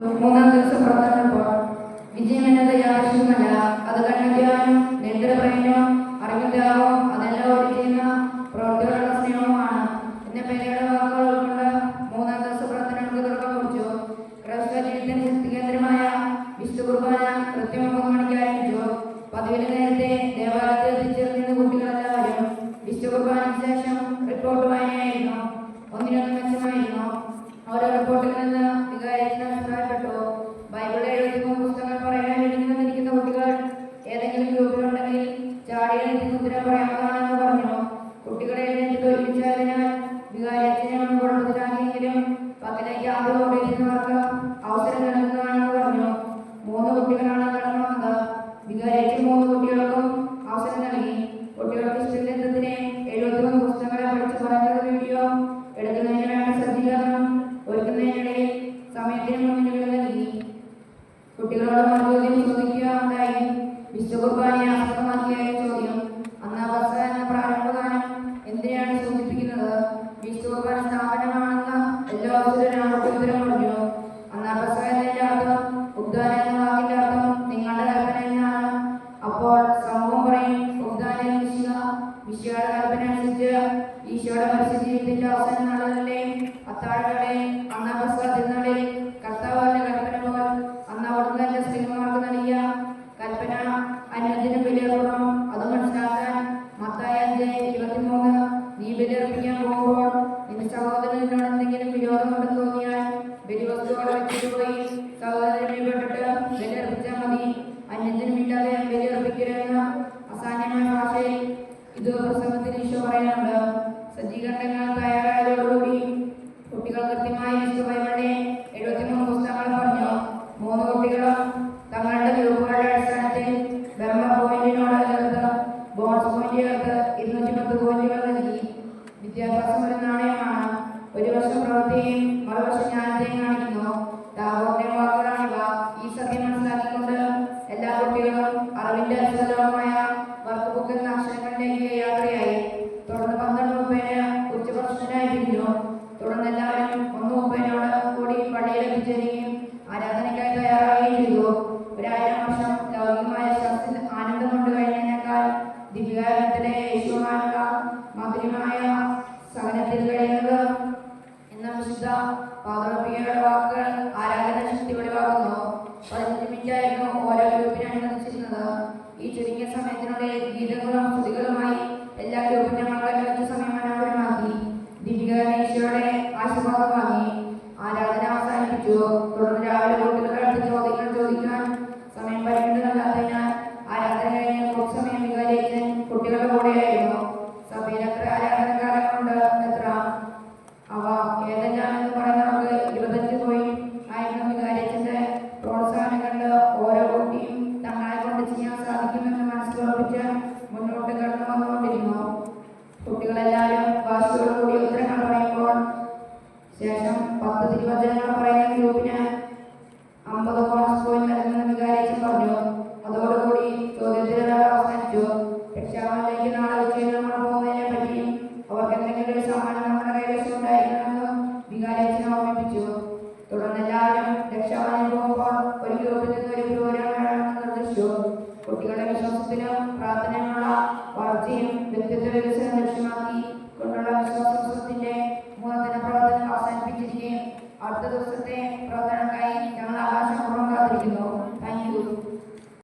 മൂന്നാം ദിവസം പുറത്തിറങ്ങുമ്പോൾ വിജയം എന്നത് യാദൃശ്യമല്ല അത് കണ്ടെത്തിയാലും നേതൃപ്രയനോ അറിവില്ലാവോ അതെല്ലാം ചെയ്യുന്ന പ്രവൃത്തികളുടെ സ്നേഹവുമാണ് എന്ന പേരുടെ വാക്കുകൾ ഉൾക്കൊണ്ട് മൂന്നാം ദിവസ പ്രവർത്തനങ്ങൾക്ക് തുടക്കം കുറിച്ചു. ക്രൈസ്തവ കുട്ടികളോട് മറുപടി ചോദിക്കുക ഉണ്ടായി. വിശുദ്ധ കുർബാനയെ ചോദ്യം. അന്ന് ബസ എന്ന പ്രാരംഭ എന്തിനാണ് സൂചിപ്പിക്കുന്നത്? വിശുദ്ധ കുർബാന സ്ഥാപനമാണെന്ന് എല്ലാ അവസരവും ഉത്തരം പറഞ്ഞു. അന്ന് ബസ എന്നതിന്റെ അർത്ഥം ഉദ്ധാന എന്ന വാക്കിന്റെ അർത്ഥം നിങ്ങളുടെ കൽപ്പന എന്നാണ്. അപ്പോൾ സമൂഹം പറയും ഉദ്ധാന വിശുക വിശയുടെ കൽപ്പന അനുസരിച്ച് ഈശോയുടെ മത്സ്യ ജീവിതത്തിന്റെ അവസാന നാളുകളിലെ അത്താഴങ്ങളെ അന്നാ അവിടുന്ന് എന്റെ സ്ത്രീമാർക്ക് നൽകിയ കൽപ്പന അന്യത്തിന് ബലിയർപ്പണം അത് മനസ്സിലാക്കാൻ മത്തായ അഞ്ച് ഇരുപത്തിമൂന്ന് നീ ബലിയർപ്പിക്കാൻ പോകുമ്പോൾ നിന്റെ സഹോദരനോട് എന്തെങ്കിലും വിരോധമുണ്ടെന്ന് തോന്നിയാൽ ബലിവസ്തുവോടെ വെച്ചിട്ട് പോയി. സഹോദരനെ പെട്ടിട്ട് ബലിയർപ്പിച്ചാൽ മതി. അന്യത്തിനുമില്ലാതെ ബലിയർപ്പിക്കരുതെന്ന് അസാന്യമായ ഭാഷയിൽ ഇത് പ്രസംഗത്തിൽ ഈശോ പറയാനുണ്ട് സജ്ജീകരണങ്ങൾ വിദ്യാഭ്യാസം ഒരു നാണയമാണ് ഒരു വർഷം പ്രവൃത്തിയും മറുവശം ജ്ഞാനത്തെയും കാണിക്കുന്നു. ടാഗോറിന്റെ വാക്കുകളാണിവ ഈ സത്യം മനസ്സിലാക്കിക്കൊണ്ട് എല്ലാ കുട്ടികളും അറിവിന്റെ അത്ഭുതമായ വർക്ക് ബുക്ക് എന്ന അക്ഷരങ്ങളിലേക്ക് യാത്രയായി. ഓരോ ഗ്രൂപ്പിനാണ് അനുവദിച്ചിരുന്നത് ഈ ചുരുങ്ങിയ സമയത്തിനുള്ളിൽ ഗീതങ്ങളും പത്ത് തിരുവചനങ്ങൾ പറയുന്ന ഗ്രൂപ്പിന് അമ്പത് ബോണസ് പോയിന്റ് നൽകുന്ന വികാരിച്ച് പറഞ്ഞു. അതോടുകൂടി ചോദ്യത്തിന് അവസാനിച്ചു. രക്ഷാഭവനിലേക്ക് നാളെ ഉച്ചയിലും പോകുന്നതിനെ പറ്റിയും അവർക്ക് എന്തെങ്കിലും ഒരു സമ്മാനം നമ്മുടെ കൈവശം ഉണ്ടായിരിക്കണമെന്ന് വികാരിച്ചിനെ ഓർമ്മിപ്പിച്ചു. തുടർന്ന് എല്ലാവരും രക്ഷാഭവനിൽ പോകുമ്പോൾ ഒരു ഗ്രൂപ്പിൽ നിന്ന് ഒരു പ്രോഗ്രാം വേണമെന്ന് നിർദ്ദേശിച്ചു. കുട്ടികളുടെ വിശ്വാസത്തിനും പ്രാർത്ഥനയിലുള്ള വളർച്ചയും വ്യക്തിത്വ വികസനം ലക്ഷ്യമാക്കി കൊണ്ടുള്ള വിശ്വാസത്തിന്റെ आप तो दोस्तों प्रोग्राम का